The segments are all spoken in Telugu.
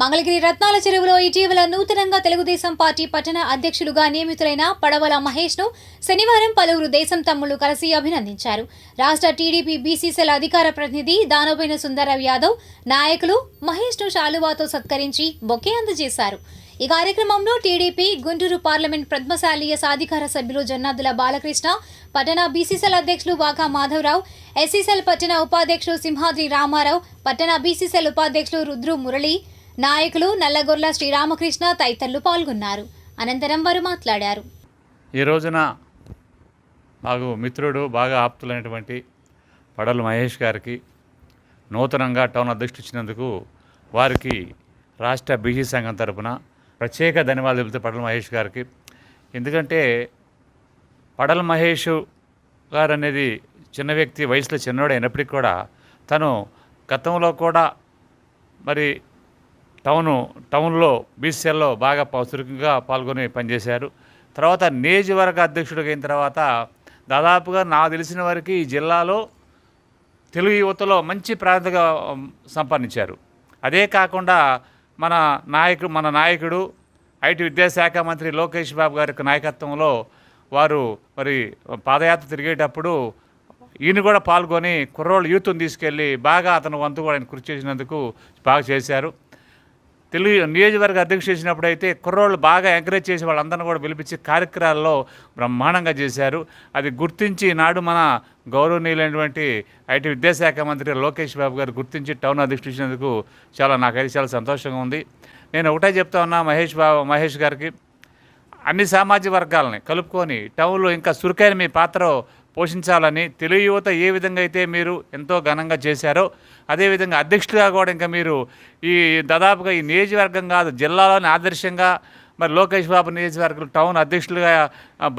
మంగళగిరి రత్నాల చెరువులో ఇటీవల నూతనంగా తెలుగుదేశం పార్టీ పట్టణ అధ్యక్షులుగా నియమితులైన పడవల మహేష్ను శనివారం పలువురు దేశం తమ్ముళ్ళు కలిసి అభినందించారు. రాష్ట్ర టీడీపీ బీసీసీల అధికార ప్రతినిధి దానోబైన సుందరరావు యాదవ్ నాయకులు మహేష్ను శాలువాతో సత్కరించి బొకే అందజేశారు. ఈ కార్యక్రమంలో టీడీపీ గుంటూరు పార్లమెంట్ పద్మశాలీయ సాధికార సభ్యులు జన్నాదుల బాలకృష్ణ పట్టణ బీసీసీఎల్ అధ్యక్షులు వాకా మాధవరావు ఎస్సీసీఎల్ పట్టణ ఉపాధ్యక్షులు సింహాద్రి రామారావు పట్టణ బీసీసీఎల్ ఉపాధ్యక్షులు రుద్రు మురళి నాయకులు నల్లగొర్ల శ్రీరామకృష్ణ తదితరులు పాల్గొన్నారు. అనంతరం వారు మాట్లాడారు. ఈ రోజున మాకు మిత్రుడు బాగా ఆప్తులైనటువంటి పడలు మహేష్ గారికి నూతనంగా టౌన్ అధ్యక్షుడు ఇచ్చినందుకు వారికి రాష్ట్ర బీసీ సంఘం తరపున ప్రత్యేక ధన్యవాదాలు చెబుతూ పడల మహేష్ గారికి. ఎందుకంటే పడల మహేష్ గారు అనేది చిన్న వ్యక్తి వయసులో చిన్నవాడు అయినప్పటికీ కూడా తను గతంలో కూడా మరి టౌను టౌన్లో బీసీఎల్లో బాగా చురుకుగా పాల్గొని పనిచేశారు. తర్వాత నియోజకవర్గ అధ్యక్షుడిగా అయిన తర్వాత దాదాపుగా నాకు తెలిసిన వరకు ఈ జిల్లాలో తెలుగు యువతలో మంచి ప్రాంతగా సంపాదించారు. అదే కాకుండా మన నాయకుడు మన నాయకుడు ఐటీ విద్యాశాఖ మంత్రి లోకేష్ బాబు గారి నాయకత్వంలో వారు మరి పాదయాత్ర తిరిగేటప్పుడు ఈయన కూడా పాల్గొని కుర్రోళ్ళు యూత్ని తీసుకెళ్ళి బాగా అతను వంతు కూడా ఆయన కృషి చేసినందుకు బాగా చేశారు. తెలుగు నియోజకవర్గ అధ్యక్షుడు చేసినప్పుడు అయితే కుర్రోళ్ళు బాగా ఎంకరేజ్ చేసి వాళ్ళందరినీ కూడా పిలిపించి కార్యక్రమాల్లో బ్రహ్మాండంగా చేశారు. అది గుర్తించి నాడు మన గౌరవనీయులైనటువంటి ఐటీ విద్యాశాఖ మంత్రి లోకేష్ బాబు గారు గుర్తించి టౌన్ అధ్యక్షుడు ఇచ్చినందుకు చాలా నాకైతే చాలా సంతోషంగా ఉంది. నేను ఒకటే చెప్తా ఉన్నా మహేష్ బాబు మహేష్ గారికి అన్ని సామాజిక వర్గాలని కలుపుకొని టౌన్లో ఇంకా చురుకైన మీ పాత్ర పోషించాలని తెలుగు యువత ఏ విధంగా అయితే మీరు ఎంతో ఘనంగా చేశారో అదేవిధంగా అధ్యక్షుడిగా కూడా ఇంకా మీరు ఈ దాదాపుగా ఈ నియోజకవర్గం కాదు జిల్లాలోని ఆదర్శంగా మరి లోకేష్ బాబు నియోజకవర్గం టౌన్ అధ్యక్షులుగా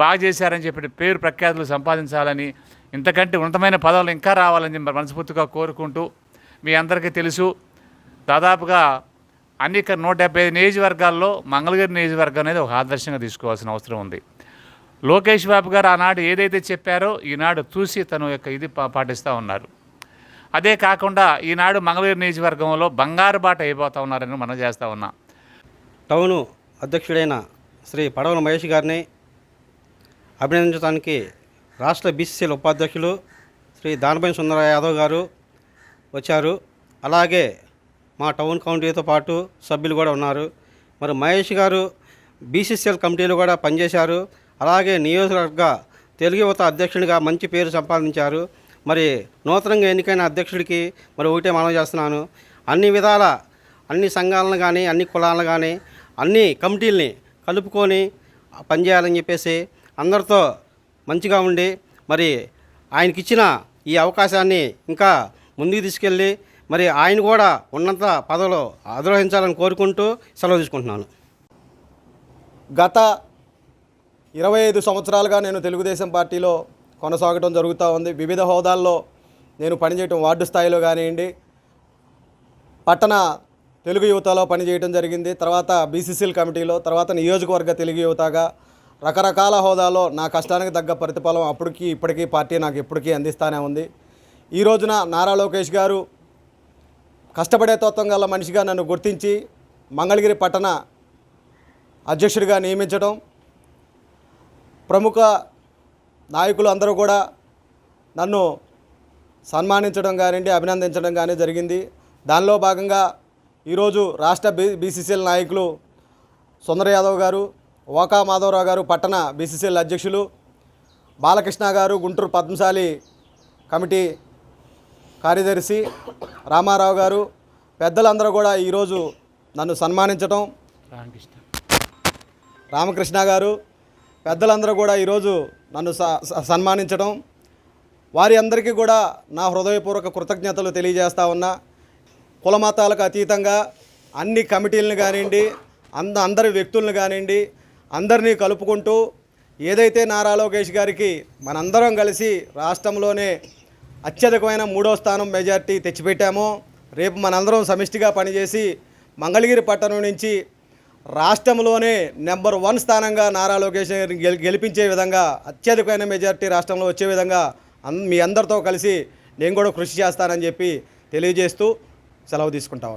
బాగా చేశారని చెప్పి పేరు ప్రఖ్యాతులు సంపాదించాలని ఇంతకంటే ఉన్నతమైన పదవులు ఇంకా రావాలని మరి మనస్ఫూర్తిగా కోరుకుంటూ మీ అందరికీ తెలుసు దాదాపుగా అన్ని నూట డెబ్బై ఐదు నియోజకవర్గాల్లో మంగళగిరి నియోజకవర్గం అనేది ఒక ఆదర్శంగా తీసుకోవాల్సిన అవసరం ఉంది. లోకేష్ బాబు గారు ఆనాడు ఏదైతే చెప్పారో ఈనాడు చూసి తను యొక్క ఇది పాటిస్తూ ఉన్నారు. అదే కాకుండా ఈనాడు మంగళూరు నియోజకవర్గంలో బంగారు బాట అయిపోతూ ఉన్నారని మనం చేస్తూ ఉన్నాం. టౌను అధ్యక్షుడైన శ్రీ పడవల మహేష్ గారిని అభినందించడానికి రాష్ట్ర బీసీసీల ఉపాధ్యక్షులు శ్రీ దానపై సుందర యాదవ్ గారు వచ్చారు. అలాగే మా టౌన్ కౌంటీతో పాటు సభ్యులు కూడా ఉన్నారు. మరి మహేష్ గారు బీసీసీఎల్ కమిటీలో కూడా పనిచేశారు. అలాగే నియోజకవర్గ తెలుగు యువత అధ్యక్షుడిగా మంచి పేరు సంపాదించారు. మరి నూతనంగా ఎన్నికైన అధ్యక్షుడికి మరి ఒకటే మనం చేస్తున్నాను. అన్ని విధాల అన్ని సంఘాలను కానీ అన్ని కులాలను కానీ అన్ని కమిటీల్ని కలుపుకొని పనిచేయాలని చెప్పేసి అందరితో మంచిగా ఉండి మరి ఆయనకిచ్చిన ఈ అవకాశాన్ని ఇంకా ముందుకు తీసుకెళ్ళి మరి ఆయన కూడా ఉన్నంత పదవిలో ఆద్రోహించాలని కోరుకుంటూ సెలవు తీసుకుంటున్నాను. గత ఇరవై ఐదు సంవత్సరాలుగా నేను తెలుగుదేశం పార్టీలో కొనసాగటం జరుగుతూ ఉంది. వివిధ హోదాల్లో నేను పనిచేయటం వార్డు స్థాయిలో కానివ్వండి పట్టణ తెలుగు యువతలో పనిచేయటం జరిగింది. తర్వాత బీసీసీఎల్ కమిటీలో తర్వాత నియోజకవర్గ తెలుగు యువతగా రకరకాల హోదాలో నా కష్టానికి తగ్గ ప్రతిఫలం అప్పటికి ఇప్పటికీ పార్టీ నాకు ఎప్పటికీ అందిస్తానే ఉంది. ఈ రోజున నారా లోకేష్ గారు కష్టపడే తత్వం గల మనిషిగా నన్ను గుర్తించి మంగళగిరి పట్టణ అధ్యక్షుడిగా నియమించడం ప్రముఖ నాయకులు అందరూ కూడా నన్ను సన్మానించడం కానివ్వండి అభినందించడం కానీ జరిగింది. దానిలో భాగంగా ఈరోజు రాష్ట్ర బీ బీసీసీఎల్ నాయకులు సుందర యాదవ్ గారు ఓకా మాధవరావు గారు పట్టణ బీసీసీఎల్ అధ్యక్షులు బాలకృష్ణ గారు గుంటూరు పద్మశాలి కమిటీ కార్యదర్శి రామారావు గారు పెద్దలందరూ కూడా ఈరోజు నన్ను సన్మానించడం రామకృష్ణ. రామకృష్ణ గారు పెద్దలందరూ కూడా ఈరోజు నన్ను స- స- సన్మానించడం. వారి అందరికీ కూడా నా హృదయపూర్వక కృతజ్ఞతలు తెలియజేస్తా ఉన్నా. కులమతాలకు అతీతంగా అన్ని కమిటీలను కానివ్వండి అంద అందరి వ్యక్తులను కానివ్వండి అందరినీ కలుపుకుంటూ ఏదైతే నారా లోకేష్ గారికి మనందరం కలిసి రాష్ట్రంలోనే అత్యధికమైన మూడో స్థానం మెజార్టీ తెచ్చిపెట్టామో రేపు మనందరం సమిష్టిగా పనిచేసి మంగళగిరి పట్టణం నుంచి రాష్ట్రంలోనే నెంబర్ వన్ స్థానంగా నారా లోకేష్ గెలి గెలిపించే విధంగా అత్యధికమైన మెజార్టీ రాష్ట్రంలో వచ్చే విధంగా మీ అందరితో కలిసి నేను కూడా కృషి చేస్తానని చెప్పి తెలియజేస్తూ సెలవు తీసుకుంటా